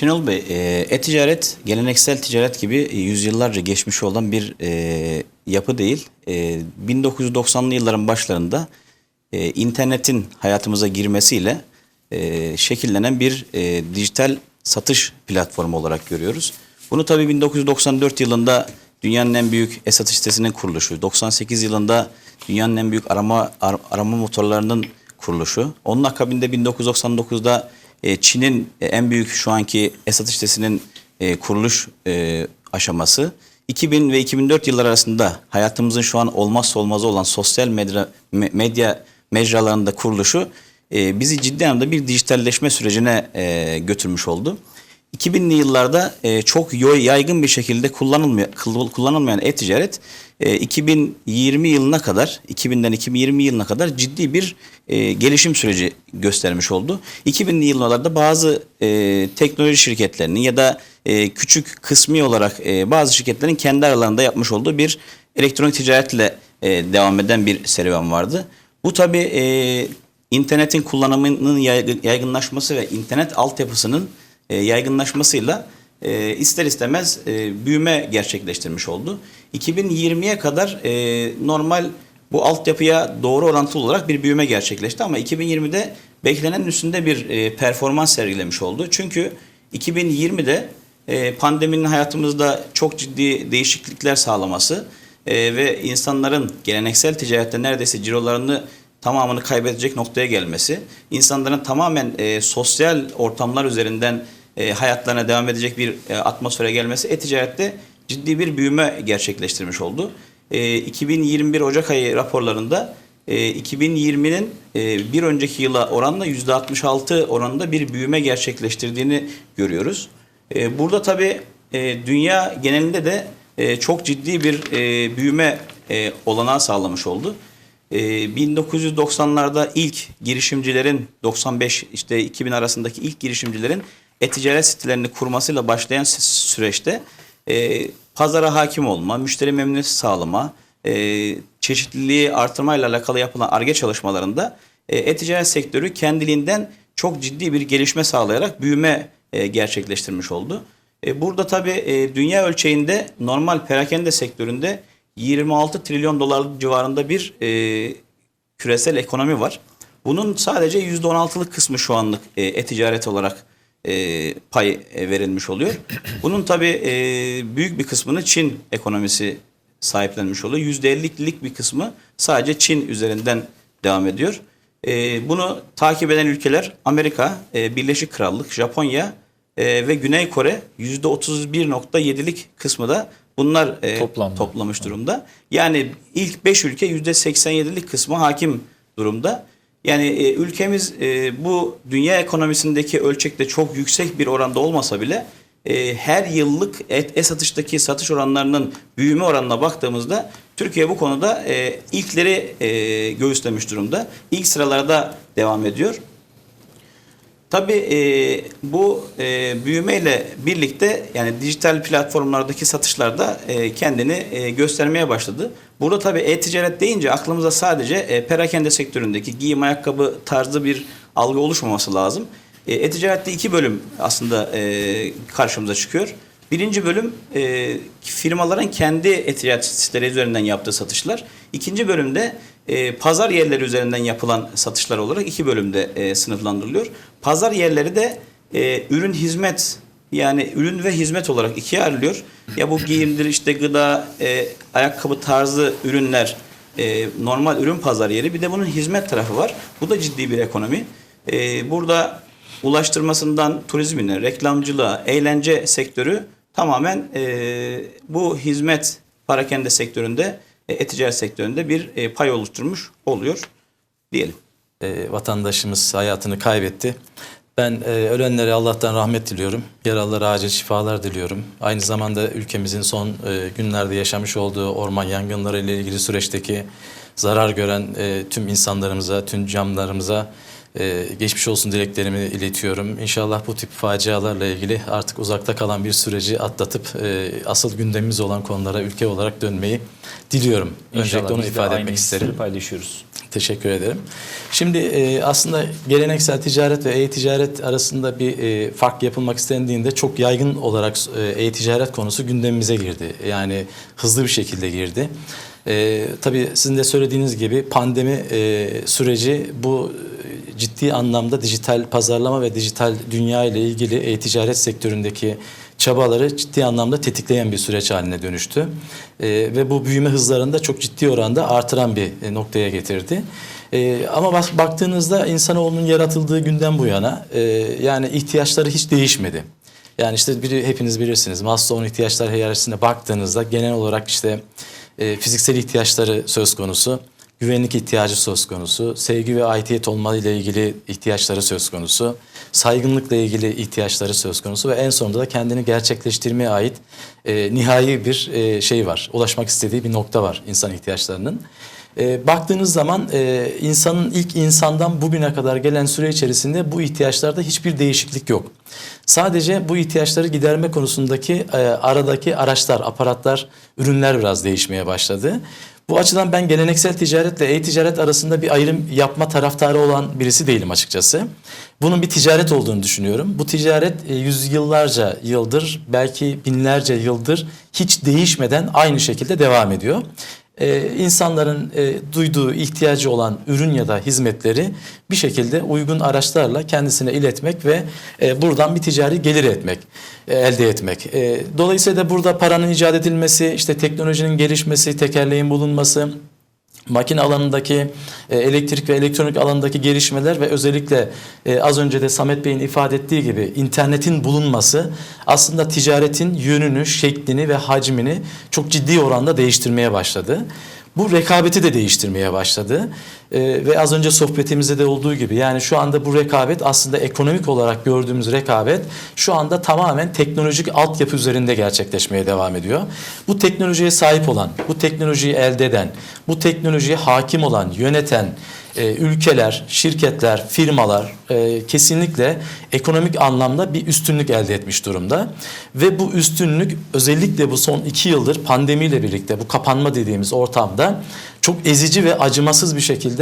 Şenol Bey, e, e-ticaret geleneksel ticaret gibi yüzyıllarca geçmiş olan bir e, yapı değil. E, 1990'lı yılların başlarında e, internetin hayatımıza girmesiyle e, şekillenen bir e, dijital satış platformu olarak görüyoruz. Bunu tabii 1994 yılında dünyanın en büyük e-satış sitesinin kuruluşu, 98 yılında dünyanın en büyük arama ar- arama motorlarının kuruluşu. Onun akabinde 1999'da e, Çin'in e, en büyük şu anki e-satış sitesinin e, kuruluş aşaması. 2000 ve 2004 yılları arasında hayatımızın şu an olmazsa olmazı olan sosyal medya, me- medya mecralarında kuruluşu bizi ciddi anlamda bir dijitalleşme sürecine götürmüş oldu. 2000'li yıllarda çok yaygın bir şekilde kullanılmaya, kıl- kullanılmayan e-ticaret e, 2020 yılına kadar, 2000'den 2020 yılına kadar ciddi bir e, gelişim süreci göstermiş oldu. 2000'li yıllarda bazı e, teknoloji şirketlerinin ya da e, küçük kısmi olarak bazı şirketlerin kendi aralarında yapmış olduğu bir elektronik ticaretle devam eden bir serüven vardı. Bu tabii e, internetin kullanımının yaygı- yaygınlaşması ve internet altyapısının e, yaygınlaşmasıyla e, ister istemez büyüme gerçekleştirmiş oldu. 2020'ye kadar e, normal bu altyapıya doğru orantılı olarak bir büyüme gerçekleşti ama 2020'de beklenenin üstünde bir e, performans sergilemiş oldu. Çünkü 2020'de e, pandeminin hayatımızda çok ciddi değişiklikler sağlaması e, ve insanların geleneksel ticarette neredeyse cirolarını tamamını kaybedecek noktaya gelmesi, insanların tamamen e, sosyal ortamlar üzerinden e, hayatlarına devam edecek bir e, atmosfere gelmesi e-ticarette ciddi bir büyüme gerçekleştirmiş oldu. E, 2021 Ocak ayı raporlarında e, 2020'nin e, bir önceki yıla oranla %66 oranında bir büyüme gerçekleştirdiğini görüyoruz. E, burada tabii e, dünya genelinde de e, çok ciddi bir e, büyüme e, olanağı sağlamış oldu. E, 1990'larda ilk girişimcilerin 95 işte 2000 arasındaki ilk girişimcilerin e-ticaret sitelerini kurmasıyla başlayan süreçte e, pazara hakim olma, müşteri memnuniyeti sağlama, e, çeşitliliği artırmayla alakalı yapılan ARGE çalışmalarında e, e-ticaret sektörü kendiliğinden çok ciddi bir gelişme sağlayarak büyüme e, gerçekleştirmiş oldu. E, burada tabii e, dünya ölçeğinde normal perakende sektöründe 26 trilyon dolar civarında bir e, küresel ekonomi var. Bunun sadece %16'lık kısmı şu anlık e, e-ticaret olarak e, pay e, verilmiş oluyor. Bunun tabii e, büyük bir kısmını Çin ekonomisi sahiplenmiş oluyor. %50'lik bir kısmı sadece Çin üzerinden devam ediyor. E, bunu takip eden ülkeler Amerika, e, Birleşik Krallık, Japonya e, ve Güney Kore %31.7'lik kısmı da bunlar e, Toplamda. toplamış durumda. Yani ilk 5 ülke %87'lik kısmı hakim durumda. Yani e, ülkemiz e, bu dünya ekonomisindeki ölçekte çok yüksek bir oranda olmasa bile e, her yıllık et- e-satıştaki satış oranlarının büyüme oranına baktığımızda Türkiye bu konuda e, ilkleri e, göğüslemiş durumda. İlk sıralarda devam ediyor. Tabii e, bu e, büyümeyle birlikte yani dijital platformlardaki satışlarda e, kendini e, göstermeye başladı. Burada tabii e-ticaret deyince aklımıza sadece e, perakende sektöründeki giyim ayakkabı tarzı bir algı oluşmaması lazım. E, e-ticarette iki bölüm aslında e, karşımıza çıkıyor. Birinci bölüm e, firmaların kendi e-ticaret siteleri üzerinden yaptığı satışlar. İkinci bölümde e, pazar yerleri üzerinden yapılan satışlar olarak iki bölümde e, sınıflandırılıyor. Pazar yerleri de e, ürün hizmet yani ürün ve hizmet olarak ikiye ayrılıyor. Ya bu giyimdir işte gıda, e, ayakkabı tarzı ürünler e, normal ürün pazar yeri. Bir de bunun hizmet tarafı var. Bu da ciddi bir ekonomi. E, burada ulaştırmasından turizmine, reklamcılığa, eğlence sektörü tamamen e, bu hizmet parakende sektöründe, e, e-ticaret sektöründe bir e, pay oluşturmuş oluyor diyelim. e, vatandaşımız hayatını kaybetti. Ben e, ölenlere Allah'tan rahmet diliyorum. Yaralılara acil şifalar diliyorum. Aynı zamanda ülkemizin son e, günlerde yaşamış olduğu orman yangınları ile ilgili süreçteki zarar gören e, tüm insanlarımıza, tüm camlarımıza e, geçmiş olsun dileklerimi iletiyorum. İnşallah bu tip facialarla ilgili artık uzakta kalan bir süreci atlatıp e, asıl gündemimiz olan konulara ülke olarak dönmeyi diliyorum. Öncelikle onu ifade etmek isterim. paylaşıyoruz. Teşekkür ederim. Şimdi e, aslında geleneksel ticaret ve e-ticaret arasında bir e, fark yapılmak istendiğinde çok yaygın olarak e, e-ticaret konusu gündemimize girdi. Yani hızlı bir şekilde girdi. E, tabii sizin de söylediğiniz gibi pandemi e, süreci bu ciddi anlamda dijital pazarlama ve dijital dünya ile ilgili e-ticaret sektöründeki çabaları ciddi anlamda tetikleyen bir süreç haline dönüştü. Ee, ve bu büyüme hızlarını da çok ciddi oranda artıran bir e, noktaya getirdi. Ee, ama bak, baktığınızda insanoğlunun yaratıldığı günden bu yana e, yani ihtiyaçları hiç değişmedi. Yani işte biri hepiniz bilirsiniz Maslow'un ihtiyaçlar hiyerarşisine baktığınızda genel olarak işte e, fiziksel ihtiyaçları söz konusu güvenlik ihtiyacı söz konusu, sevgi ve aidiyet olma ile ilgili ihtiyaçları söz konusu, saygınlıkla ilgili ihtiyaçları söz konusu ve en sonunda da kendini gerçekleştirmeye ait e, nihai bir e, şey var. Ulaşmak istediği bir nokta var insan ihtiyaçlarının. E, baktığınız zaman e, insanın ilk insandan bugüne kadar gelen süre içerisinde bu ihtiyaçlarda hiçbir değişiklik yok. Sadece bu ihtiyaçları giderme konusundaki e, aradaki araçlar, aparatlar, ürünler biraz değişmeye başladı. Bu açıdan ben geleneksel ticaretle e-ticaret arasında bir ayrım yapma taraftarı olan birisi değilim açıkçası. Bunun bir ticaret olduğunu düşünüyorum. Bu ticaret e, yüzyıllarca yıldır, belki binlerce yıldır hiç değişmeden aynı şekilde devam ediyor. Ee, insanların e, duyduğu ihtiyacı olan ürün ya da hizmetleri bir şekilde uygun araçlarla kendisine iletmek ve e, buradan bir ticari gelir etmek, e, elde etmek. E, dolayısıyla burada paranın icat edilmesi, işte teknolojinin gelişmesi, tekerleğin bulunması, makine alanındaki e, elektrik ve elektronik alanındaki gelişmeler ve özellikle e, az önce de Samet Bey'in ifade ettiği gibi internetin bulunması aslında ticaretin yönünü, şeklini ve hacmini çok ciddi oranda değiştirmeye başladı. Bu rekabeti de değiştirmeye başladı. Ee, ve az önce sohbetimizde de olduğu gibi yani şu anda bu rekabet aslında ekonomik olarak gördüğümüz rekabet şu anda tamamen teknolojik altyapı üzerinde gerçekleşmeye devam ediyor. Bu teknolojiye sahip olan, bu teknolojiyi elde eden, bu teknolojiye hakim olan, yöneten e, ülkeler, şirketler, firmalar e, kesinlikle ekonomik anlamda bir üstünlük elde etmiş durumda. Ve bu üstünlük özellikle bu son iki yıldır pandemiyle birlikte bu kapanma dediğimiz ortamda çok ezici ve acımasız bir şekilde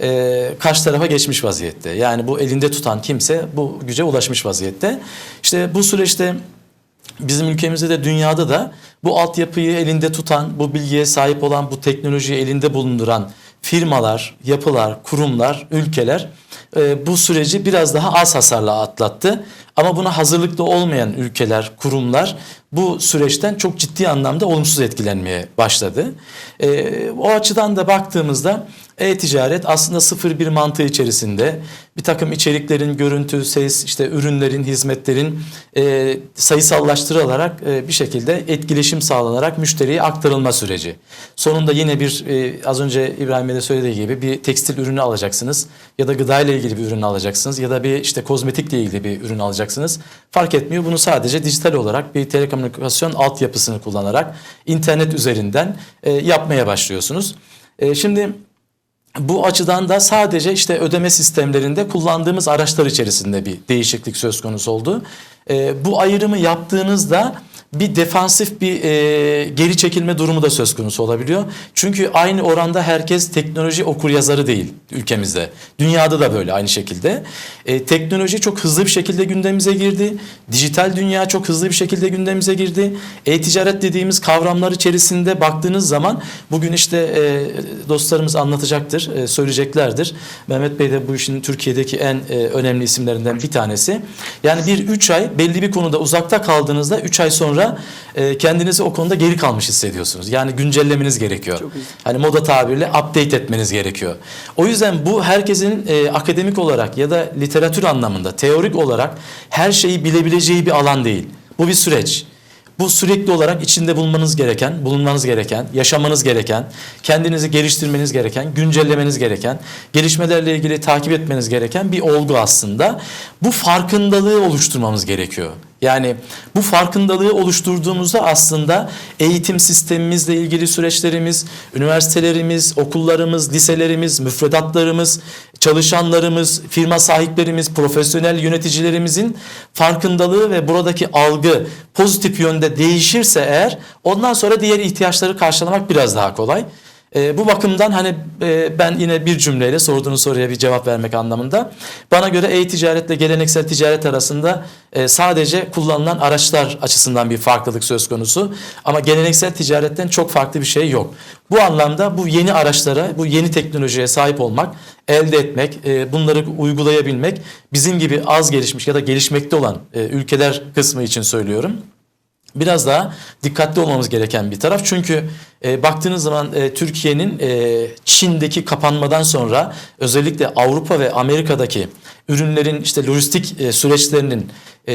e, karşı tarafa geçmiş vaziyette. Yani bu elinde tutan kimse bu güce ulaşmış vaziyette. İşte bu süreçte Bizim ülkemizde de dünyada da bu altyapıyı elinde tutan, bu bilgiye sahip olan, bu teknolojiyi elinde bulunduran firmalar, yapılar, kurumlar, ülkeler e, bu süreci biraz daha az hasarla atlattı. Ama buna hazırlıklı olmayan ülkeler, kurumlar bu süreçten çok ciddi anlamda olumsuz etkilenmeye başladı. E, o açıdan da baktığımızda e-ticaret aslında sıfır bir mantığı içerisinde bir takım içeriklerin, görüntü, ses, işte ürünlerin, hizmetlerin e, sayısallaştırılarak e, bir şekilde etkileşim sağlanarak müşteriye aktarılma süreci. Sonunda yine bir e, az önce İbrahim Bey de söylediği gibi bir tekstil ürünü alacaksınız ya da gıda ile ilgili bir ürün alacaksınız ya da bir işte kozmetikle ilgili bir ürün alacaksınız. Fark etmiyor. Bunu sadece dijital olarak bir telekomünikasyon altyapısını kullanarak internet üzerinden e, yapmaya başlıyorsunuz. E, şimdi bu açıdan da sadece işte ödeme sistemlerinde kullandığımız araçlar içerisinde bir değişiklik söz konusu oldu. E, bu ayrımı yaptığınızda bir defansif bir e, geri çekilme durumu da söz konusu olabiliyor. Çünkü aynı oranda herkes teknoloji okur yazarı değil ülkemizde. Dünyada da böyle aynı şekilde. E, teknoloji çok hızlı bir şekilde gündemimize girdi. Dijital dünya çok hızlı bir şekilde gündemimize girdi. E-ticaret dediğimiz kavramlar içerisinde baktığınız zaman bugün işte e, dostlarımız anlatacaktır, e, söyleyeceklerdir. Mehmet Bey de bu işin Türkiye'deki en e, önemli isimlerinden bir tanesi. Yani bir üç ay belli bir konuda uzakta kaldığınızda üç ay sonra e, kendinizi o konuda geri kalmış hissediyorsunuz. Yani güncellemeniz gerekiyor. Hani moda tabiriyle update etmeniz gerekiyor. O yüzden bu herkesin e, akademik olarak ya da literatür anlamında teorik olarak her şeyi bilebileceği bir alan değil. Bu bir süreç. Bu sürekli olarak içinde bulunmanız gereken, bulunmanız gereken, yaşamanız gereken, kendinizi geliştirmeniz gereken, güncellemeniz gereken, gelişmelerle ilgili takip etmeniz gereken bir olgu aslında. Bu farkındalığı oluşturmamız gerekiyor. Yani bu farkındalığı oluşturduğumuzda aslında eğitim sistemimizle ilgili süreçlerimiz, üniversitelerimiz, okullarımız, liselerimiz, müfredatlarımız, çalışanlarımız, firma sahiplerimiz, profesyonel yöneticilerimizin farkındalığı ve buradaki algı pozitif yönde değişirse eğer ondan sonra diğer ihtiyaçları karşılamak biraz daha kolay. E, bu bakımdan hani e, ben yine bir cümleyle sorduğunuz soruya bir cevap vermek anlamında. Bana göre e-ticaretle geleneksel ticaret arasında e, sadece kullanılan araçlar açısından bir farklılık söz konusu. Ama geleneksel ticaretten çok farklı bir şey yok. Bu anlamda bu yeni araçlara, bu yeni teknolojiye sahip olmak, elde etmek, e, bunları uygulayabilmek bizim gibi az gelişmiş ya da gelişmekte olan e, ülkeler kısmı için söylüyorum biraz daha dikkatli olmamız gereken bir taraf. Çünkü e, baktığınız zaman e, Türkiye'nin e, Çin'deki kapanmadan sonra özellikle Avrupa ve Amerika'daki ürünlerin işte lojistik e, süreçlerinin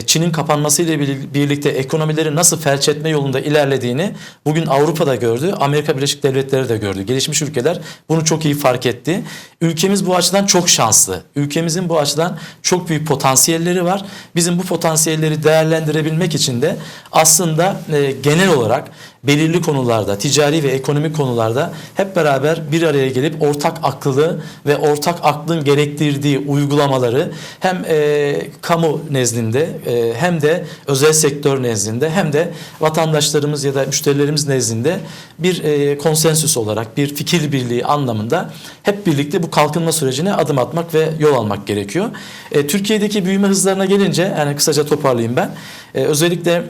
Çin'in kapanmasıyla bir- birlikte ekonomileri nasıl felç etme yolunda ilerlediğini bugün Avrupa'da gördü, Amerika Birleşik Devletleri de gördü. Gelişmiş ülkeler bunu çok iyi fark etti. Ülkemiz bu açıdan çok şanslı. Ülkemizin bu açıdan çok büyük potansiyelleri var. Bizim bu potansiyelleri değerlendirebilmek için de aslında e, genel olarak belirli konularda, ticari ve ekonomik konularda hep beraber bir araya gelip ortak aklılığı ve ortak aklın gerektirdiği uygulamaları hem e, kamu nezdinde e, hem de özel sektör nezdinde hem de vatandaşlarımız ya da müşterilerimiz nezdinde bir e, konsensüs olarak bir fikir birliği anlamında hep birlikte bu kalkınma sürecine adım atmak ve yol almak gerekiyor. E, Türkiye'deki büyüme hızlarına gelince yani kısaca toparlayayım ben. Özellikle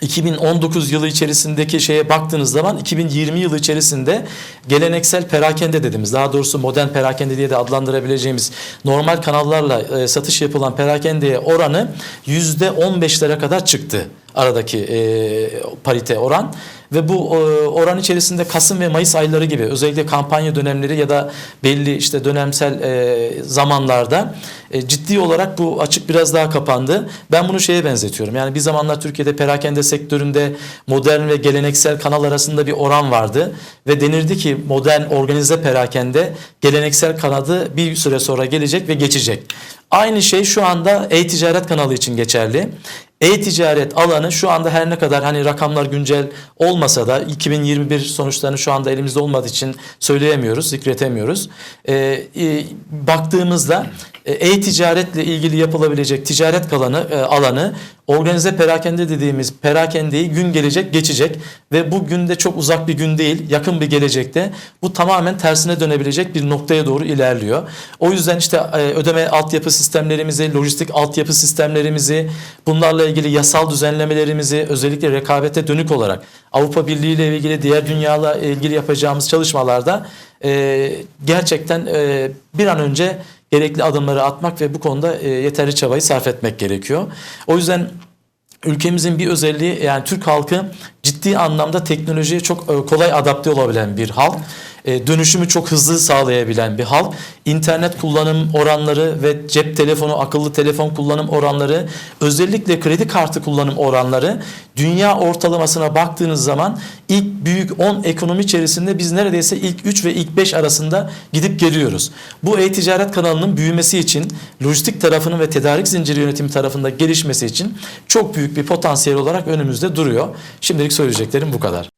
2019 yılı içerisindeki şeye baktığınız zaman 2020 yılı içerisinde geleneksel perakende dediğimiz daha doğrusu modern perakende diye de adlandırabileceğimiz normal kanallarla e, satış yapılan perakendeye oranı %15'lere kadar çıktı aradaki e, parite oran ve bu e, oran içerisinde Kasım ve Mayıs ayları gibi özellikle kampanya dönemleri ya da belli işte dönemsel e, zamanlarda e, ciddi olarak bu açık biraz daha kapandı. Ben bunu şeye benzetiyorum. Yani bir zamanlar Türkiye'de perakende sektöründe modern ve geleneksel kanal arasında bir oran vardı ve denirdi ki modern organize perakende geleneksel kanadı bir süre sonra gelecek ve geçecek. Aynı şey şu anda e-ticaret kanalı için geçerli. E-ticaret alanı şu anda her ne kadar hani rakamlar güncel olmasa da 2021 sonuçlarını şu anda elimizde olmadığı için söyleyemiyoruz, zikretemiyoruz. Ee, e, baktığımızda e, e-ticaretle ilgili yapılabilecek ticaret kalanı, e, alanı organize perakende dediğimiz perakendeyi gün gelecek geçecek ve bu günde çok uzak bir gün değil yakın bir gelecekte bu tamamen tersine dönebilecek bir noktaya doğru ilerliyor. O yüzden işte e, ödeme altyapı sistemlerimizi, lojistik altyapı sistemlerimizi, bunlarla ilgili yasal düzenlemelerimizi özellikle rekabete dönük olarak Avrupa Birliği ile ilgili diğer dünyayla ilgili yapacağımız çalışmalarda e, gerçekten e, bir an önce gerekli adımları atmak ve bu konuda e, yeterli çabayı sarf etmek gerekiyor. O yüzden ülkemizin bir özelliği yani Türk halkı ciddi anlamda teknolojiye çok e, kolay adapte olabilen bir halk. E, Dönüşümü çok hızlı sağlayabilen bir halk. İnternet kullanım oranları ve cep telefonu, akıllı telefon kullanım oranları, özellikle kredi kartı kullanım oranları dünya ortalamasına baktığınız zaman ilk büyük 10 ekonomi içerisinde biz neredeyse ilk 3 ve ilk 5 arasında gidip geliyoruz. Bu e-ticaret kanalının büyümesi için, lojistik tarafının ve tedarik zinciri yönetimi tarafında gelişmesi için çok büyük bir potansiyel olarak önümüzde duruyor. Şimdilik söyleyeceklerim bu kadar.